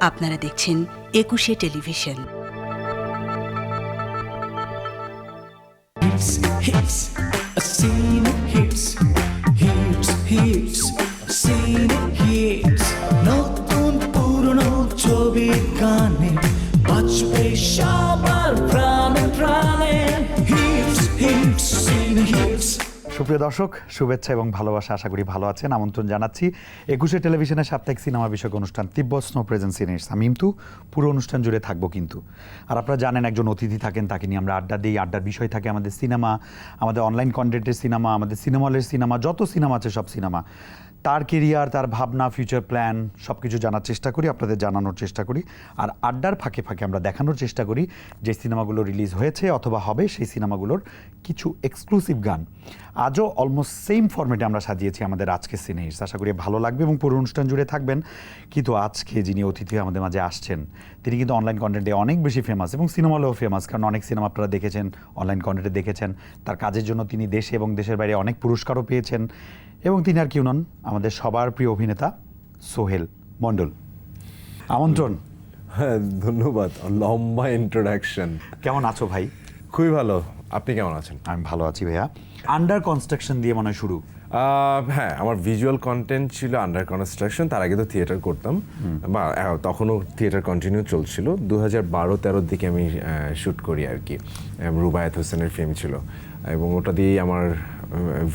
আপনারা দেখছেন Ekushey television. Hits hits hits hits সুপ্রিয় দর্শক, শুভেচ্ছা এবং ভালোবাসা আশা করি ভালো আছেন। আমন্ত্রণ জানাচ্ছি একুশে টেলিভিশনের সাপ্তাহিক সিনেমা বিষয়ক অনুষ্ঠান তিব্বত স্নো প্রেজেন্সি আমি কিন্তু পুরো অনুষ্ঠান জুড়ে থাকব কিন্তু। আর আপনারা জানেন, একজন অতিথি থাকেন, তাকে নিয়ে আমরা আড্ডা দিই। আড্ডার বিষয় থাকে আমাদের সিনেমা, আমাদের অনলাইন কন্টেন্টের সিনেমা, আমাদের সিনেমা হলের সিনেমা, যত সিনেমা আছে সব সিনেমা। তার কেরিয়ার, তার ভাবনা ফিউচার প্ল্যান সব কিছু জানার চেষ্টা করি, আপনাদের জানানোর চেষ্টা করি। আর আড্ডার ফাঁকে ফাঁকে আমরা দেখানোর চেষ্টা করি যে সিনেমাগুলো রিলিজ হয়েছে অথবা হবে সেই সিনেমাগুলোর কিছু এক্সক্লুসিভ গান। আজও অলমোস্ট সেম ফর্মেটে আমরা সাজিয়েছি আমাদের আজকের সিনেস আশা করি ভালো লাগবে এবং পুরো অনুষ্ঠান জুড়ে থাকবেন। কিন্তু আজকে যিনি অতিথি আমাদের মাঝে আসছেন, তিনি কিন্তু অনলাইন কন্টেন্টে অনেক বেশি ফেমাস এবং সিনেমা হলেও ফেমাস কারণ অনেক সিনেমা আপনারা দেখেছেন অনলাইন কন্টেন্টে দেখেছেন। তার কাজের জন্য তিনি দেশে এবং দেশের বাইরে অনেক পুরস্কারও পেয়েছেন। এবং তিনি আর কেউ নন আমাদের সবার প্রিয় অভিনেতা সোহেল মণ্ডল। আমন্ত্রণ। হ্যাঁ ধন্যবাদ। লম্বা ইন্ট্রোডাকশন কেমন আছো ভাই? খুবই ভালো। আপনি কেমন আছেন? আমি ভালো আছি ভাইয়া। আন্ডার কনস্ট্রাকশন দিয়ে মনে হয় শুরু। হ্যাঁ আমার ভিজুয়াল কন্টেন্ট ছিল আন্ডার কনস্ট্রাকশন তার আগে তো থিয়েটার করতাম। বা তখনও থিয়েটার কন্টিনিউ চলছিল। দু হাজার বারো তেরোর দিকে আমি শ্যুট করি আর কি। রুবায়েত হোসেনের ফিল্ম ছিল। এবং ওটা দিয়েই আমার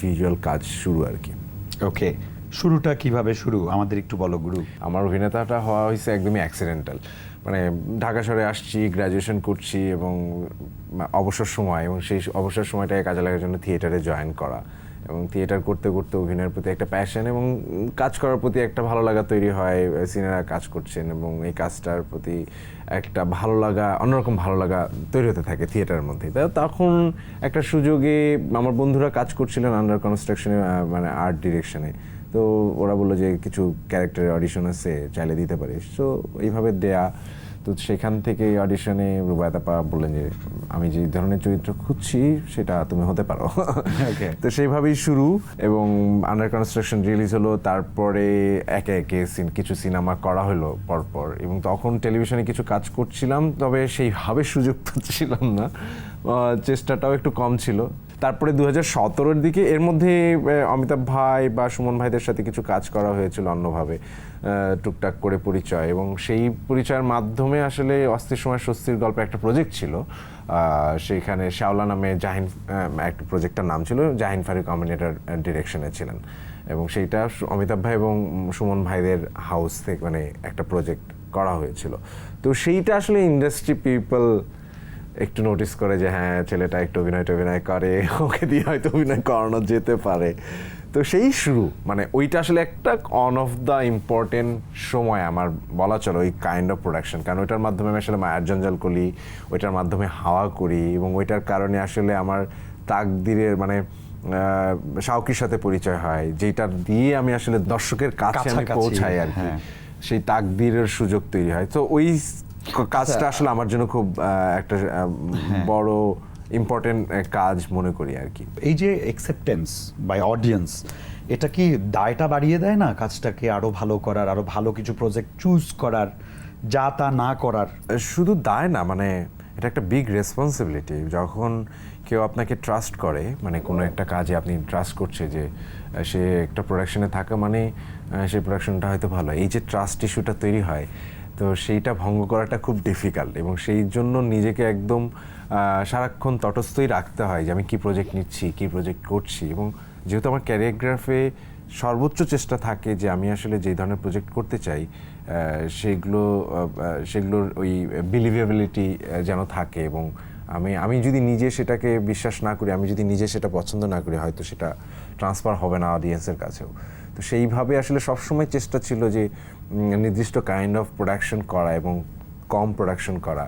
ভিজুয়াল কাজ শুরু আর কি। ওকে শুরুটা কীভাবে শুরু? আমাদের একটু বলো গুরু। আমার অভিনেতাটা হওয়া হয়েছে একদমই অ্যাক্সিডেন্টাল মানে ঢাকা শহরে আসছি গ্র্যাজুয়েশন করছি এবং অবসর সময় এবং সেই অবসর সময়টাকে কাজে লাগার জন্য থিয়েটারে জয়েন করা। এবং থিয়েটার করতে করতে অভিনয়ের প্রতি একটা প্যাশন এবং কাজ করার প্রতি একটা ভালো লাগা তৈরি হয় সিনেরা কাজ করছেন এবং এই কাজটার প্রতি একটা ভালো লাগা, অন্যরকম ভালো লাগা তৈরি হতে থাকে থিয়েটারের মধ্যে। তা তখন একটা সুযোগে আমার বন্ধুরা কাজ করছিলেন আন্ডার কনস্ট্রাকশনে মানে আর্ট ডিরেকশনে তো ওরা বলল যে কিছু ক্যারেক্টারের অডিশন আছে, চাইলে দিতে পারিস। তো এইভাবে দেয়া তো সেখান থেকে অডিশনে রুবায়তাপা বললেন যে আমি যে ধরনের চরিত্র খুঁজছি সেটা তুমি হতে পারো। তো সেইভাবেই শুরু এবং আন্ডার কনস্ট্রাকশন রিলিজ হলো। তারপরে একে একে সিন- কিছু সিনেমা করা হলো পরপর এবং তখন টেলিভিশনে কিছু কাজ করছিলাম তবে সেইভাবে সুযোগ পাচ্ছিলাম না। চেষ্টাটাও একটু কম ছিল। তারপরে দু হাজার দিকে এর মধ্যে অমিতাভ ভাই বা সুমন ভাইদের সাথে কিছু কাজ করা হয়েছিল অন্যভাবে টুকটাক করে পরিচয়। এবং সেই পরিচয়ের মাধ্যমে আসলে অস্থির সময় স্বস্তির গল্পে একটা প্রজেক্ট ছিল। সেইখানে শাওলা নামে জাহিন একটা প্রজেক্টটার নাম ছিল, জাহিন ফারুক কম্বিনেটার ডিরেকশনে ছিলেন। এবং সেইটা অমিতাভ ভাই এবং সুমন ভাইদের হাউস থেকে মানে একটা প্রজেক্ট করা হয়েছিল। তো সেইটা আসলে ইন্ডাস্ট্রি পিপল একটু নোটিস করে যে হ্যাঁ ছেলেটা একটু অভিনয় টভিনয় করে ওকে দিয়ে হয়তো অভিনয় করানো যেতে পারে। তো সেই শুরু। মানে ওইটা আসলে একটা অন অফ দ্য ইম্পর্টেন্ট সময় আমার বলা চলো ওই কাইন্ড অফ প্রোডাকশন কারণ ওইটার মাধ্যমে আমি আসলে মায়ার জঞ্জাল করি ওইটার মাধ্যমে হাওয়া করি এবং ওইটার কারণে আসলে আমার তাকদিরের মানে শাওকির সাথে পরিচয় হয় যেটা দিয়ে আমি আসলে দর্শকের কাছে আমি পৌঁছাই আর কি। হ্যাঁ। সেই তাকদিরের সুযোগ তৈরি হয়। তো ওই কাজটা আসলে আমার জন্য খুব একটা বড় ইম্পর্টেন্ট কাজ মনে করি আর কি। এই যে অ্যাকসেপ্টেন্স বাই অডিয়েন্স এটা কি দায়টা বাড়িয়ে দেয় না কাজটাকে আরও ভালো করার আরও ভালো কিছু প্রজেক্ট চুজ করার যা তা না করার? শুধু দায় না মানে এটা একটা বিগ রেসপন্সিবিলিটি যখন কেউ আপনাকে ট্রাস্ট করে মানে কোনো একটা কাজে আপনি ট্রাস্ট করছে যে সে একটা প্রোডাকশনে থাকা মানে সেই প্রোডাকশনটা হয়তো ভালো। এই যে ট্রাস্ট ইস্যুটা তৈরি হয় তো সেইটা ভঙ্গ করাটা খুব ডিফিকাল্ট এবং সেই জন্য নিজেকে একদম সারাক্ষণ তটস্থই রাখতে হয় যে আমি কী প্রজেক্ট নিচ্ছি, কী প্রজেক্ট করছি এবং যেহেতু আমার ক্যারিওগ্রাফে সর্বোচ্চ চেষ্টা থাকে যে আমি আসলে যে ধরনের প্রজেক্ট করতে চাই সেগুলো সেগুলোর ওই বিলিভেবিলিটি যেন থাকে এবং আমি আমি যদি নিজে সেটাকে বিশ্বাস না করি, আমি যদি নিজে সেটা পছন্দ না করি, হয়তো সেটা ট্রান্সফার হবে না অডিয়েন্সের কাছেও। তো সেইভাবে আসলে সবসময় চেষ্টা ছিল যে নির্দিষ্ট কাইন্ড অফ প্রোডাকশন করা এবং কম প্রোডাকশন করা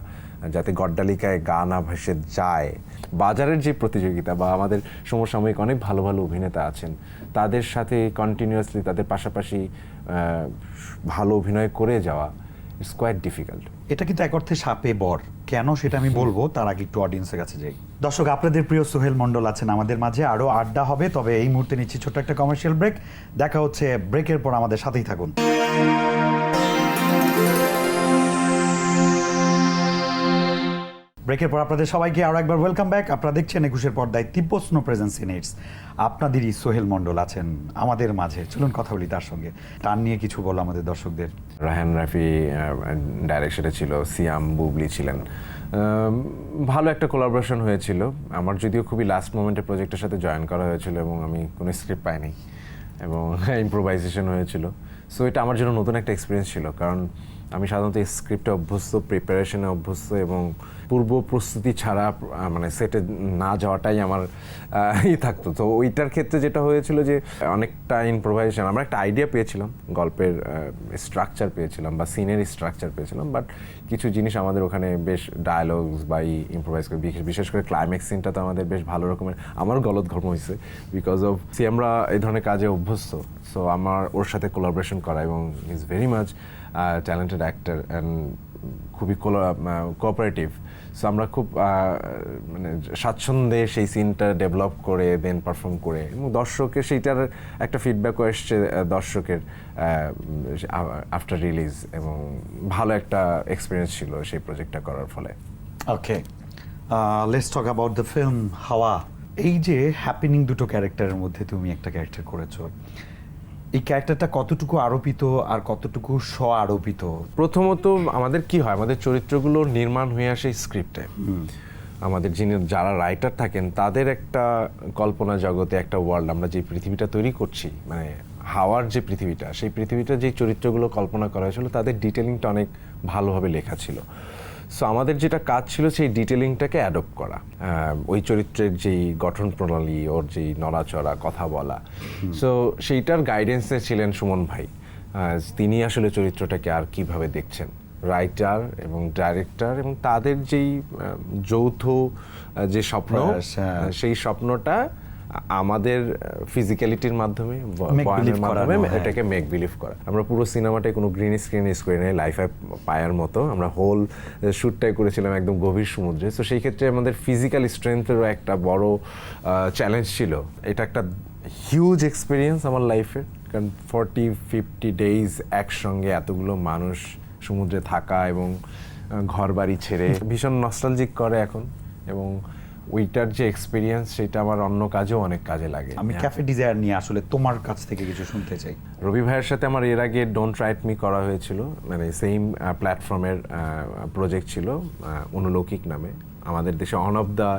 যাতে গড্ডালিকায় গা না ভেসে যায়। বাজারের যে প্রতিযোগিতা বা আমাদের সমসাময়িক অনেক ভালো ভালো অভিনেতা আছেন তাদের সাথে কন্টিনিউয়াসলি তাদের পাশাপাশি ভালো অভিনয় করে যাওয়া ইটস কোয়াইট ডিফিকাল্ট এটা কিন্তু এক অর্থে সাপে বর। কেন সেটা আমি বলব তার আগে একটু অডিয়েন্সের কাছে যাই। দর্শক আপনাদের প্রিয় সোহেল মণ্ডল আছেন আমাদের মাঝে আরও আড্ডা হবে তবে এই মুহূর্তে নিচ্ছি ছোট্ট একটা কমার্শিয়াল ব্রেক দেখা হচ্ছে ব্রেকের পর আমাদের সাথেই থাকুন। ব্রেকের পর আপনাদের সবাইকে আরও একবার ওয়েলকাম ব্যাক আপনারা দেখছেন একুশের পর্দায় তিব্বস্ন প্রেজেন্স ইন ইটস আপনাদেরই সোহেল মণ্ডল আছেন আমাদের মাঝে। চলুন কথা বলি তার সঙ্গে। তার নিয়ে কিছু বলো আমাদের দর্শকদের। রাহান রাফি ডাইরেকশনে ছিল, সিয়াম বুবলি ছিলেন। ভালো একটা কোলাবোরেশন হয়েছিল। আমার যদিও খুবই লাস্ট মোমেন্টে প্রজেক্টের সাথে জয়েন করা হয়েছিল এবং আমি কোনো স্ক্রিপ্ট পাইনি। এবং ইম্প্রোভাইজেশন হয়েছিল। সো এটা আমার জন্য নতুন একটা এক্সপিরিয়েন্স ছিল। কারণ আমি সাধারণত স্ক্রিপ্টে অভ্যস্ত প্রিপারেশনে অভ্যস্ত এবং পূর্ব প্রস্তুতি ছাড়া মানে সেটে না যাওয়াটাই আমার ই থাকতো। তো ওইটার ক্ষেত্রে যেটা হয়েছিল যে, অনেকটা ইম্প্রোভাইজেশন আমরা একটা আইডিয়া পেয়েছিলাম, গল্পের স্ট্রাকচার পেয়েছিলাম বা সিনের স্ট্রাকচার পেয়েছিলাম বাট কিছু জিনিস আমাদের ওখানে বেশ ডায়ালগস বা ইম্প্রোভাইজ করে, বিশেষ- করে ক্লাইম্যাক্স সিনটা তো আমাদের বেশ ভালো রকমের আমার গলত ঘর্ম হয়েছে বিকজ অফ সি আমরা এই ধরনের কাজে অভ্যস্ত সো আমার ওর সাথে কোলাবোরেশন করা এবং is very much talented actor and খুবই কোঅপারেটিভ সো আমরা খুব মানে স্বাচ্ছন্দ্যে সেই সিনটা ডেভেলপ করে দেন পারফর্ম করে। এবং দর্শকের সেইটার একটা ফিডব্যাকও এসছে দর্শকের আফটার রিলিজ এবং ভালো একটা এক্সপিরিয়েন্স ছিল সেই প্রজেক্টটা করার ফলে। Okay let's talk about the film Hawa এই যে হ্যাপেনিং দুটো ক্যারেক্টারের মধ্যে তুমি একটা ক্যারেক্টার করেছ। এই ক্যারেক্টারটা কতটুকু আরোপিত আর কতটুকু স্ব আরোপিত প্রথমত আমাদের কি হয় আমাদের চরিত্রগুলো নির্মাণ হয়ে আসে স্ক্রিপ্টে আমাদের যিনি যারা রাইটার থাকেন তাদের একটা কল্পনা জগতে একটা ওয়ার্ল্ড আমরা যে পৃথিবীটা তৈরি করছি মানে হাওয়ার যে পৃথিবীটা সেই পৃথিবীটা যে চরিত্রগুলো কল্পনা করা হয়েছিল তাদের ডিটেলিংটা অনেক ভালোভাবে লেখা ছিল। সো আমাদের যেটা কাজ ছিল সেই ডিটেলিংটাকে অ্যাডপ্ট করা। ওই চরিত্রের যেই গঠন প্রণালী ওর যেই নড়াচড়া কথা বলা। সো সেইটার গাইডেন্সে ছিলেন সুমন ভাই। তিনি আসলে চরিত্রটাকে আর কীভাবে দেখছেন? রাইটার এবং ডাইরেক্টর এবং তাদের যেই যৌথ যে স্বপ্ন হ্যাঁ। সেই স্বপ্নটা আমাদের ফিজিক্যালিটির মাধ্যমে ব- বয়ানের মাধ্যমে। এটাকে মেক বিলিভ করা। আমরা পুরো সিনেমাটায় কোনো গ্রিন স্ক্রিন ইউজ করি নাই লাইফ পায়ার মতো। আমরা হোল শ্যুটটাই করেছিলাম একদম গভীর সমুদ্রে। তো সেই ক্ষেত্রে আমাদের ফিজিক্যাল স্ট্রেংথেরও একটা বড় চ্যালেঞ্জ ছিল। এটা একটা হিউজ এক্সপিরিয়েন্স আমার লাইফের কারণ ফর্টি ফিফটি ডেইজ একসঙ্গে এতগুলো মানুষ সমুদ্রে থাকা এবং ঘর বাড়ি ছেড়ে ভীষণ নস্টালজিক করে এখন। এবং ওইটার যে এক্সপিরিয়েন্স সেটা আমার অন্য কাজেও অনেক কাজে লাগে। আমি ক্যাফে ডিজায়ার নিয়ে আসলে তোমার কাছ থেকে কিছু শুনতে চাই। রবি ভাইয়ের সাথে আমার এর আগে ডোন্ট রাইট মি করা হয়েছিল মানে সেম প্ল্যাটফর্মের প্রজেক্ট ছিল অনুলৌকিক নামে। আমাদের দেশে one of the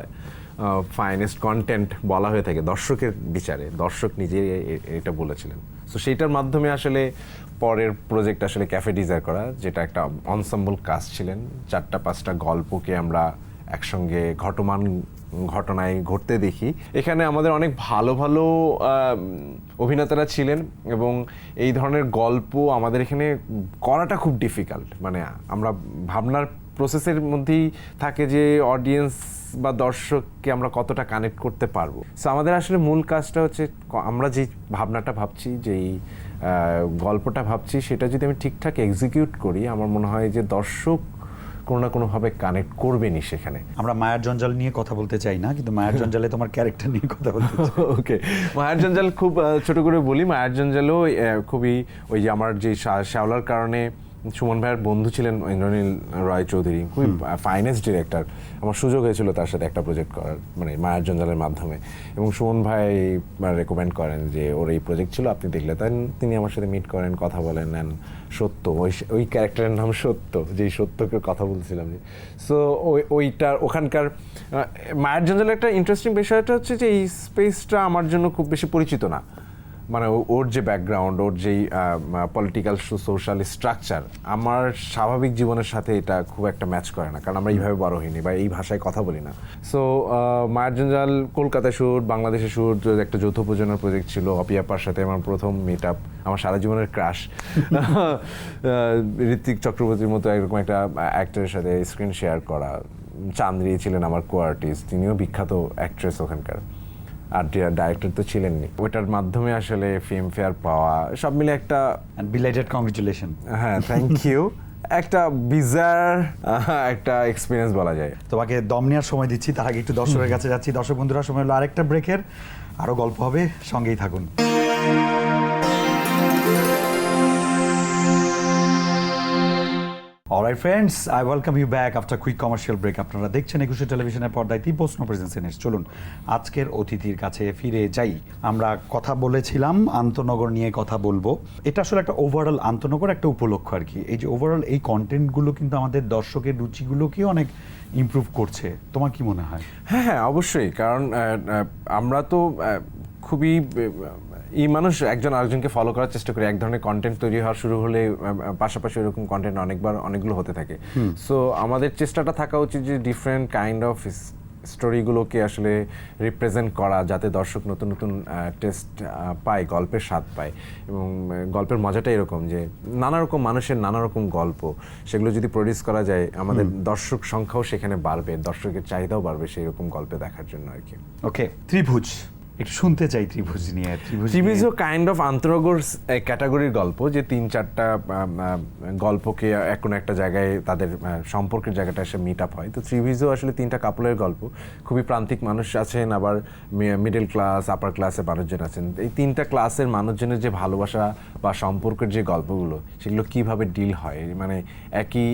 finest content বলা হয়ে থাকে দর্শকের বিচারে। দর্শক নিজে এটা বলেছিলেন। সো সেইটার মাধ্যমে আসলে পরের প্রজেক্ট আসলে ক্যাফে ডিজায়ার করা যেটা একটা অনসাম্বল কাজ ছিলেন। চারটা পাঁচটা গল্পকে আমরা একসঙ্গে ঘটমান, ঘটনায় ঘটতে দেখি। এখানে আমাদের অনেক ভালো ভালো অভিনেতারা ছিলেন এবং এই ধরনের গল্প আমাদের এখানে করাটা খুব ডিফিকাল্ট মানে আমরা ভাবনার প্রসেসের মধ্যেই থাকে যে অডিয়েন্স বা দর্শককে আমরা কতটা কানেক্ট করতে পারব। সো আমাদের আসলে মূল কাজটা হচ্ছে আমরা যে ভাবনাটা ভাবছি যেই গল্পটা ভাবছি, সেটা যদি আমি ঠিকঠাক এক্সিকিউট করি, আমার মনে হয় যে দর্শক কোনো না কোনোভাবে কানেক্ট করবেনই সেখানে। আমরা মায়ার জঞ্জাল নিয়ে কথা বলতে চাই না কিন্তু মায়ার জঞ্জালে তোমার ক্যারেক্টার নিয়ে কথা বলতে ওকে মায়ার জঞ্জাল খুব ছোট করে বলি মায়ার জঞ্জালও খুবই ওই যে আমার যে শ্যাওলার কারণে সুমন ভাইয়ের বন্ধু ছিলেন ইন্দ্রনীল রয় চৌধুরী খুবই ফাইনেস্ট ডিরেক্টর আমার সুযোগ হয়েছিল তার সাথে একটা প্রজেক্ট করার মানে মায়ার জঞ্জালের মাধ্যমে। এবং সুমন ভাই রেকমেন্ড করেন যে ওর এই প্রজেক্ট ছিল আপনি দেখলে তাই তিনি আমার সাথে মিট করেন কথা বলেন নেন সত্য ওই ওই ক্যারেক্টারের নাম সত্য যেই সত্যকে কথা বলছিলাম যে। সো ওই ওইটার ওখানকার মায়ের জঞ্জালের একটা ইন্টারেস্টিং বিষয়টা হচ্ছে যে এই স্পেসটা আমার জন্য খুব বেশি পরিচিত না। মানে ওর যে ব্যাকগ্রাউন্ড ওর যেই পলিটিক্যাল সোশ্যাল স্ট্রাকচার আমার স্বাভাবিক জীবনের সাথে এটা খুব একটা ম্যাচ করে না। কারণ আমরা এইভাবে বড় হইনি বা এই ভাষায় কথা বলি না। সো মায়ের জঞ্জাল কলকাতায় শুট বাংলাদেশে শুট একটা যৌথ প্রযোজনার প্রজেক্ট ছিল অপিয়াপার সাথে আমার প্রথম মিট আপ আমার সারা জীবনের ক্রাশ ঋত্বিক চক্রবর্তীর মতো এরকম একটা অ্যাক্টরের সাথে স্ক্রিন শেয়ার করা। চান্দ্রি ছিলেন আমার কো আর্টিস্ট তিনিও বিখ্যাত অ্যাক্ট্রেস ওখানকার। আর ডাইরেক্টর তো ছিলেননি ওটার মাধ্যমে আসলে ফিল্ম ফেয়ার পাওয়া সব মিলে একটা বিলাইটেড কংগ্রেচুলেশন হ্যাঁ থ্যাংক ইউ একটা বিজার একটা এক্সপিরিয়েন্স বলা যায়। তোমাকে দম নেওয়ার সময় দিচ্ছি তার আগে একটু দর্শকের কাছে যাচ্ছি। দর্শক বন্ধুরা সময় হলো আরেকটা ব্রেকের আরও গল্প হবে সঙ্গেই থাকুন। Alright friends I welcome you back after quick commercial break আপনারা দেখছেন একুশে টেলিভিশনের পর্দায় তিব্বস্ন প্রেজেন্সিনের চলুন, আজকের অতিথির কাছে ফিরে যাই। আমরা কথা বলেছিলাম আন্তনগর নিয়ে কথা বলব। এটা আসলে একটা ওভারঅল আন্তনগর, একটা উপলক্ষ আর কি। এই যে ওভারঅল এই কন্টেন্টগুলো কিন্তু আমাদের দর্শকের রুচিগুলোকেও অনেক ইমপ্রুভ করছে। তোমার কি মনে হয়? হ্যাঁ হ্যাঁ অবশ্যই। কারণ আমরা তো খুবই এই মানুষ একজন আরেকজনকে ফলো করার চেষ্টা করে। এক ধরনের কন্টেন্ট তৈরি হওয়া শুরু হলে পাশাপাশি এরকম কন্টেন্ট অনেকবার অনেকগুলো হতে থাকে। সো আমাদের চেষ্টাটা থাকা উচিত যে ডিফারেন্ট কাইন্ড অফ স্টোরিগুলোকে আসলে রিপ্রেজেন্ট করা যাতে দর্শক নতুন নতুন টেস্ট পায় গল্পের স্বাদ পায়। এবং গল্পের মজাটা এরকম যে নানা রকম মানুষের নানা রকম গল্প সেগুলো যদি প্রডিউস করা যায় আমাদের দর্শক সংখ্যাও সেখানে বাড়বে দর্শকের চাহিদাও বাড়বে সেই রকম গল্পে দেখার জন্য আর কি। ওকে ত্রিভুজ। একটু শুনতে চাই ত্রিভুজ নিয়ে ত্রিভুজ কাইন্ড অফ আন্তনগর ক্যাটাগরির গল্প যে তিন চারটা গল্পকে এক কোনো একটা জায়গায় তাদের সম্পর্কের জায়গাটা এসে মিট আপ হয়। তো ত্রিভিজও আসলে তিনটা কাপলের গল্প। খুবই প্রান্তিক মানুষ আছেন আবার মিডল ক্লাস আপার ক্লাসের মানুষজন আছেন। এই তিনটা ক্লাসের মানুষজনের যে ভালোবাসা বা সম্পর্কের যে গল্পগুলো সেগুলো কীভাবে ডিল হয়? মানে একই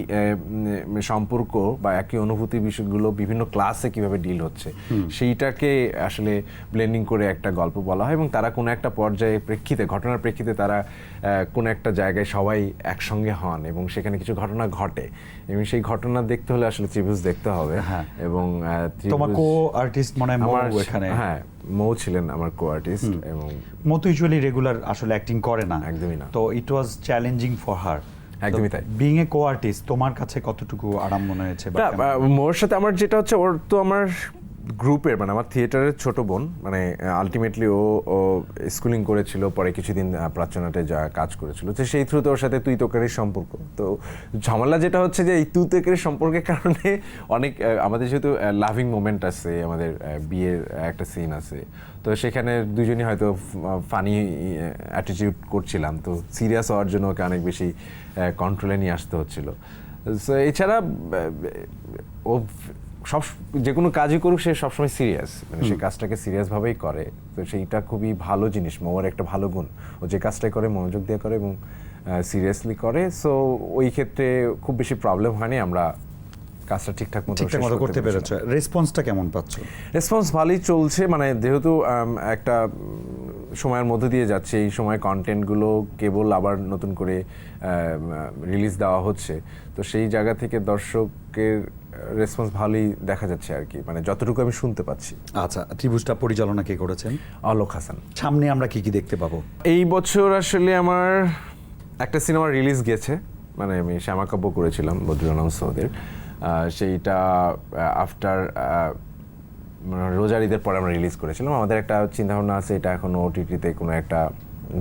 সম্পর্ক বা একই অনুভূতি বিষয়গুলো বিভিন্ন ক্লাসে কীভাবে ডিল হচ্ছে? সেইটাকে আসলে ব্লেন্ডিং করে একটা গল্প বলা হয় এবং তারা কোনো একটা পর্যায়ে প্রেক্ষিতে ঘটনার প্রেক্ষিতে তারা কোনো একটা জায়গায় সবাই একসঙ্গে হন এবং সেখানে কিছু ঘটনা ঘটে এবং সেই ঘটনা দেখতে হলে আসলে ত্রিভুজ দেখতে হবে হ্যাঁ। এবং আহ, তোমার কো আর্টিস্ট মনে হয় এখানে হ্যাঁ মৌ ছিলেন আমার কো আর্টিস্ট এবং মৌ তো ইউজুয়ালি রেগুলার আসলে অ্যাক্টিং করে না একদমই না। তো ইট ওয়াজ চ্যালেঞ্জিং ফর হার একদমই তাই। বিং এ কো আর্টিস্ট তোমার কাছে কতটুকু আরাম মনে হয়েছে ওর সাথে আমার যেটা হচ্ছে ওর তো আমার গ্রুপের মানে আমার থিয়েটারের ছোট বোন মানে আলটিমেটলি ও স্কুলিং করেছিল পরে কিছুদিন প্রাচ্যনাটে যা কাজ করেছিল। তো সেই থ্রুতে ওর সাথে তুই তোকারির সম্পর্ক। তো ঝামেলা যেটা হচ্ছে যে এই তুই তোকারির সম্পর্কের কারণে অনেক আমাদের যেহেতু লাভিং মোমেন্ট আছে আমাদের বিয়ের একটা সিন আছে। তো সেখানে দুজনই হয়তো ফানি অ্যাটিটিউড করছিলাম। তো সিরিয়াস হওয়ার জন্য ওকে অনেক বেশি কন্ট্রোলে নিয়ে আসতে হচ্ছিল। So, এছাড়া ও সব যে কোনো কাজই করুক সে সবসময় সিরিয়াস মানে সে কাজটাকে সিরিয়াসভাবেই করে। তো সেইটা খুবই ভালো জিনিস মৌর একটা ভালো গুণ। ও যে কাজটাই করে মনোযোগ দিয়ে করে এবং সিরিয়াসলি করে। সো ওই ক্ষেত্রে খুব বেশি প্রবলেম হয়নি। আমরা কাজটা ঠিকঠাক মতো ঠিকঠাক মতো করতে। পেরেছ রেসপন্সটা কেমন পাচ্ছ? রেসপন্স ভালোই চলছে। মানে যেহেতু একটা সময়ের মধ্যে দিয়ে যাচ্ছে। এই সময় কন্টেন্টগুলো কেবল আবার নতুন করে রিলিজ দেওয়া হচ্ছে। তো সেই জায়গা থেকে দর্শকের রেসপন্স ভালোই দেখা যাচ্ছে আর কি। মানে যতটুকু আমি শুনতে পাচ্ছি। আচ্ছা ত্রিভুজটা পরিচালনা কে করেছেন? অলোক হাসান। সামনে আমরা কি কি দেখতে পাবো? এই বছর আসলে আমার একটা সিনেমা রিলিজ গেছে। মানে আমি শ্যামাকাব্য করেছিলাম বদ্রনাম সৌদের। সেইটা আফটার রোজার ঈদের পরে আমরা রিলিজ করেছিলাম। আমাদের একটা চিন্তাভাবনা আছে এটা এখন ওটিটিতে কোনো একটা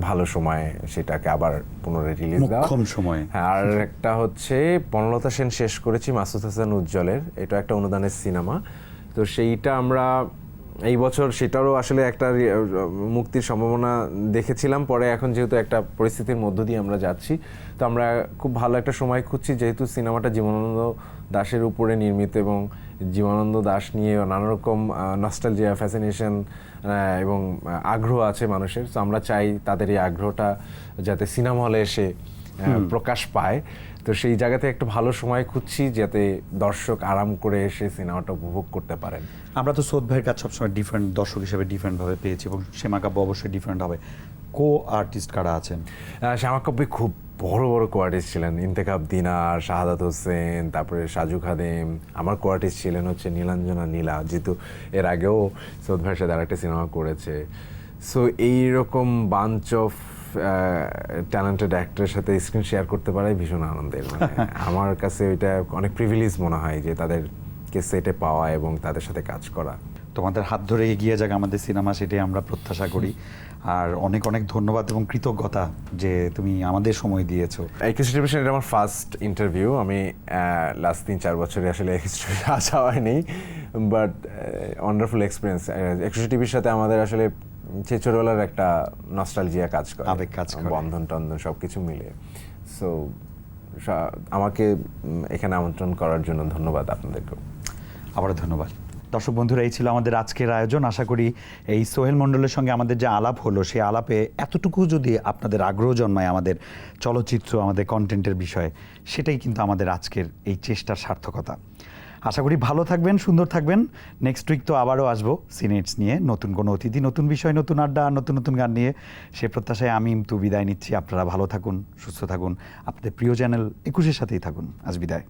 ভালো সময় সেটাকে আবার পুনরায় রিলিজ দেওয়া। মোক্ষম সময়ে। হ্যাঁ আর একটা হচ্ছে বনলতা সেন শেষ করেছি মাসুদ হাসান উজ্জ্বলের। এটা একটা অনুদানের সিনেমা। তো সেইটা আমরা এই বছর সেটারও আসলে একটা মুক্তির সম্ভাবনা দেখেছিলাম। পরে এখন যেহেতু একটা পরিস্থিতির মধ্য দিয়ে আমরা যাচ্ছি তো আমরা খুব ভালো একটা সময় খুঁজছি যেহেতু সিনেমাটা জীবনানন্দ দাসের উপরে নির্মিত এবং জীবনানন্দ দাশ নিয়ে নানা রকম নস্টালজিয়া ফ্যাসিনেশন এবং আগ্রহ আছে মানুষের। তো আমরা চাই তাদের এই আগ্রহটা যাতে সিনেমা হলে এসে প্রকাশ পায়। তো সেই জায়গাতে একটা ভালো সময় খুঁজছি যাতে দর্শক আরাম করে এসে সিনেমাটা উপভোগ করতে পারেন। আমরা তো সৌদ ভাইয়ের কাজ সবসময় ডিফারেন্ট দর্শক হিসেবে ডিফারেন্ট ভাবে পেয়েছি এবং সেমাকাব্য অবশ্যই ডিফারেন্ট হবে। কো আর্টিস্ট কারা আছেন? আহ, শ্যামা কাব্যে খুব বড় বড় কোয়ার্টিস্ট ছিলেন। ইন্তেকাব দিনার শাহাদাত হোসেন তারপরে সাজু খাদেম। আমার কোয়ার্টিস্ট ছিলেন হচ্ছে নীলাঞ্জনা নীলা যেহেতু এর আগেও সৌদ ভাইয়ের সাথে আরেকটা সিনেমা করেছে। সো এইরকম বাঞ্চ অফ ট্যালেন্টেড অ্যাক্টরের সাথে স্ক্রিন শেয়ার করতে পারাই ভীষণ আনন্দের মানে আমার কাছে ওইটা অনেক প্রিভিলেজ মনে হয় যে তাদেরকে সেটে পাওয়া এবং তাদের সাথে কাজ করা। তোমাদের হাত ধরে এগিয়ে যাক আমাদের সিনেমা সেটাই আমরা প্রত্যাশা করি। আর অনেক অনেক ধন্যবাদ এবং কৃতজ্ঞতা যে তুমি আমাদের সময় দিয়েছ। একুশ টেলিভিশন এটা আমার ফার্স্ট ইন্টারভিউ আমি লাস্ট তিন চার বছরে আসলে হিস্ট্রি আসা হয়নি। বাট ওয়ান্ডারফুল এক্সপিরিয়েন্স একুশ টিভির সাথে আমাদের আসলে সে ছোটবেলার একটা নস্টালজিয়া কাজ করে। আবেগ কাজ করে। বন্ধন টন্ধন সব কিছু মিলে সো আমাকে এখানে আমন্ত্রণ করার জন্য ধন্যবাদ আপনাদেরকে আবার ধন্যবাদ। দর্শক বন্ধুরা, এই ছিল আমাদের আজকের আয়োজন। আশা করি এই সোহেল মণ্ডলের সঙ্গে আমাদের যে আলাপ হলো, সেই আলাপে এতটুকু যদি আপনাদের আগ্রহ জন্মায় আমাদের চলচ্চিত্র, আমাদের কন্টেন্টের বিষয়ে, সেটাই কিন্তু আমাদের আজকের এই চেষ্টার সার্থকতা। আশা করি ভালো থাকবেন, সুন্দর থাকবেন। নেক্সট উইক তো আবারও আসব সিনেটস নিয়ে। নতুন কোনো অতিথি, নতুন বিষয়, নতুন আড্ডা, নতুন নতুন গান নিয়ে, সে প্রত্যাশায় আমি তো বিদায় নিচ্ছি। আপনারা ভালো থাকুন, সুস্থ থাকুন। আপনাদের প্রিয় চ্যানেল একুশের সাথেই থাকুন। আজ বিদায়।